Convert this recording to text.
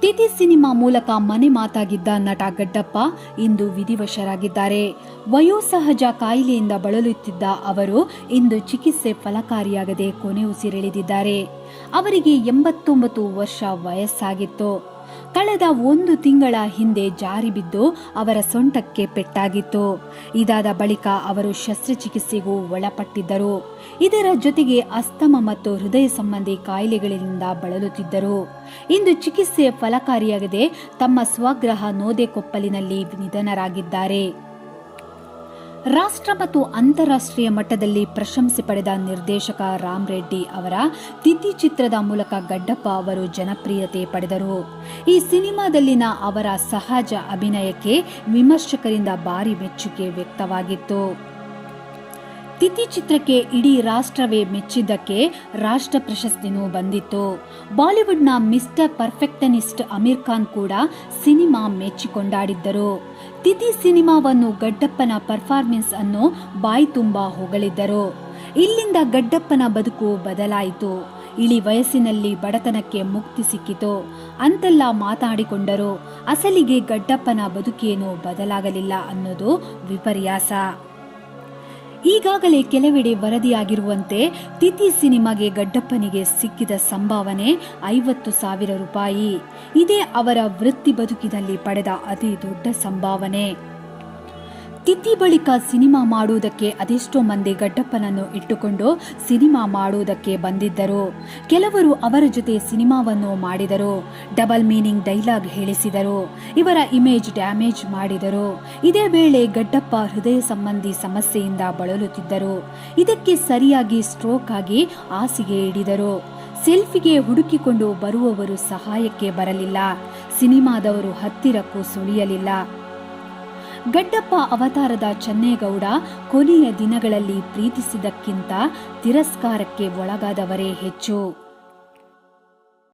ತಿಥಿ ಸಿನಿಮಾ ಮೂಲಕ ಮನೆ ಮಾತಾಗಿದ್ದ ನಟ ಗಡ್ಡಪ್ಪ ಇಂದು ವಿಧಿವಶರಾಗಿದ್ದಾರೆ. ವಯೋಸಹಜ ಕಾಯಿಲೆಯಿಂದ ಬಳಲುತ್ತಿದ್ದ ಅವರು ಇಂದು ಚಿಕಿತ್ಸೆ ಫಲಕಾರಿಯಾಗದೆ ಕೊನೆ ಉಸಿರೆಳೆದಿದ್ದಾರೆ. ಅವರಿಗೆ ಎಂಬತ್ತೊಂಬತ್ತು ವರ್ಷ ವಯಸ್ಸಾಗಿತ್ತು. ಕಳೆದ ಒಂದು ತಿಂಗಳ ಹಿಂದೆ ಜಾರಿ ಬಿದ್ದು ಅವರ ಸೊಂಟಕ್ಕೆ ಪೆಟ್ಟಾಗಿತ್ತು. ಇದಾದ ಬಳಿಕ ಅವರು ಶಸ್ತ್ರಚಿಕಿತ್ಸೆಗೂ ಒಳಪಟ್ಟಿದ್ದರು. ಇದರ ಜೊತೆಗೆ ಅಸ್ತಮ ಮತ್ತು ಹೃದಯ ಸಂಬಂಧಿ ಕಾಯಿಲೆಗಳಿಂದ ಬಳಲುತ್ತಿದ್ದರು. ಇಂದು ಚಿಕಿತ್ಸೆ ಫಲಕಾರಿಯಾಗದೆ ತಮ್ಮ ಸ್ವಗ್ರಹ ನೋದೆಕೊಪ್ಪಲಿನಲ್ಲಿ ನಿಧನರಾಗಿದ್ದಾರೆ. ರಾಷ್ಟ್ರ ಮತ್ತು ಅಂತಾರಾಷ್ಟ್ರೀಯ ಮಟ್ಟದಲ್ಲಿ ಪ್ರಶಂಸೆ ಪಡೆದ ನಿರ್ದೇಶಕ ರಾಮ್ ರೆಡ್ಡಿ ಅವರ ತಿಥಿ ಚಿತ್ರದ ಮೂಲಕ ಗಡ್ಡಪ್ಪ ಅವರು ಜನಪ್ರಿಯತೆ ಪಡೆದರು. ಈ ಸಿನಿಮಾದಲ್ಲಿನ ಅವರ ಸಹಜ ಅಭಿನಯಕ್ಕೆ ವಿಮರ್ಶಕರಿಂದ ಭಾರಿ ಮೆಚ್ಚುಗೆ ವ್ಯಕ್ತವಾಗಿತ್ತು. ತಿಥಿ ಚಿತ್ರಕ್ಕೆ ಇಡೀ ರಾಷ್ಟ್ರವೇ ಮೆಚ್ಚಿದ್ದಕ್ಕೆ ರಾಷ್ಟ್ರ ಪ್ರಶಸ್ತಿನೂ ಬಂದಿತ್ತು. ಬಾಲಿವುಡ್ನ ಮಿಸ್ಟರ್ ಪರ್ಫೆಕ್ಟನಿಸ್ಟ್ ಅಮೀರ್ ಖಾನ್ ಕೂಡ ಸಿನಿಮಾ ಮೆಚ್ಚಿಕೊಂಡಾಡಿದ್ದರು. ತಿಥಿ ಸಿನಿಮಾವನ್ನು ಗಡ್ಡಪ್ಪನ ಪರ್ಫಾರ್ಮೆನ್ಸ್ ಅನ್ನು ಬಾಯಿ ತುಂಬಾ ಹೊಗಳಿದ್ದರು. ಇಲ್ಲಿಂದ ಗಡ್ಡಪ್ಪನ ಬದುಕು ಬದಲಾಯಿತು. ಇಳಿ ವಯಸ್ಸಿನಲ್ಲಿ ಬಡತನಕ್ಕೆ ಮುಕ್ತಿ ಸಿಕ್ಕಿತು. ಅಂತೆಲ್ಲ ಮಾತಾಡಿಕೊಂಡರು. ಅಸಲಿಗೆ ಗಡ್ಡಪ್ಪನ ಬದುಕೇನೂ ಬದಲಾಗಲಿಲ್ಲ ಅನ್ನೋದು ವಿಪರ್ಯಾಸ. ಈಗಾಗಲೇ ಕೆಲವೆಡೆ ವರದಿಯಾಗಿರುವಂತೆ ತಿಥಿ ಸಿನಿಮಾಗೆ ಗಡ್ಡಪ್ಪನಿಗೆ ಸಿಕ್ಕಿದ ಸಂಭಾವನೆ ಐವತ್ತು ಸಾವಿರ ರೂಪಾಯಿ. ಇದೇ ಅವರ ವೃತ್ತಿ ಬದುಕಿನಲ್ಲಿ ಪಡೆದ ಅತಿ ದೊಡ್ಡ ಸಂಭಾವನೆ. ತಿಥಿ ಬಳಿಕ ಸಿನಿಮಾ ಮಾಡುವುದಕ್ಕೆ ಅದೆಷ್ಟೋ ಮಂದಿ ಗಡ್ಡಪ್ಪನನ್ನು ಇಟ್ಟುಕೊಂಡು ಸಿನಿಮಾ ಮಾಡುವುದಕ್ಕೆ ಬಂದಿದ್ದರು. ಕೆಲವರು ಅವರ ಜೊತೆ ಸಿನಿಮಾವನ್ನು ಮಾಡಿದರು. ಡಬಲ್ ಮೀನಿಂಗ್ ಡೈಲಾಗ್ ಹೇಳಿಸಿದರು. ಇವರ ಇಮೇಜ್ ಡ್ಯಾಮೇಜ್ ಮಾಡಿದರು. ಇದೇ ವೇಳೆ ಗಡ್ಡಪ್ಪ ಹೃದಯ ಸಂಬಂಧಿ ಸಮಸ್ಯೆಯಿಂದ ಬಳಲುತ್ತಿದ್ದರು. ಇದಕ್ಕೆ ಸರಿಯಾಗಿ ಸ್ಟ್ರೋಕ್ ಆಗಿ ಹಾಸಿಗೆ ಹಿಡಿದರು. ಸೆಲ್ಫಿಗೆ ಹುಡುಕಿಕೊಂಡು ಬರುವವರು ಸಹಾಯಕ್ಕೆ ಬರಲಿಲ್ಲ. ಸಿನಿಮಾದವರು ಹತ್ತಿರಕ್ಕೂ ಸುಳಿಯಲಿಲ್ಲ. ಗಡ್ಡಪ್ಪ ಅವತಾರದ ಚನ್ನೇಗೌಡ ಕೊನೆಯ ದಿನಗಳಲ್ಲಿ ಪ್ರೀತಿಸಿದಕ್ಕಿಂತ ತಿರಸ್ಕಾರಕ್ಕೆ ಒಳಗಾದವರೇ ಹೆಚ್ಚು.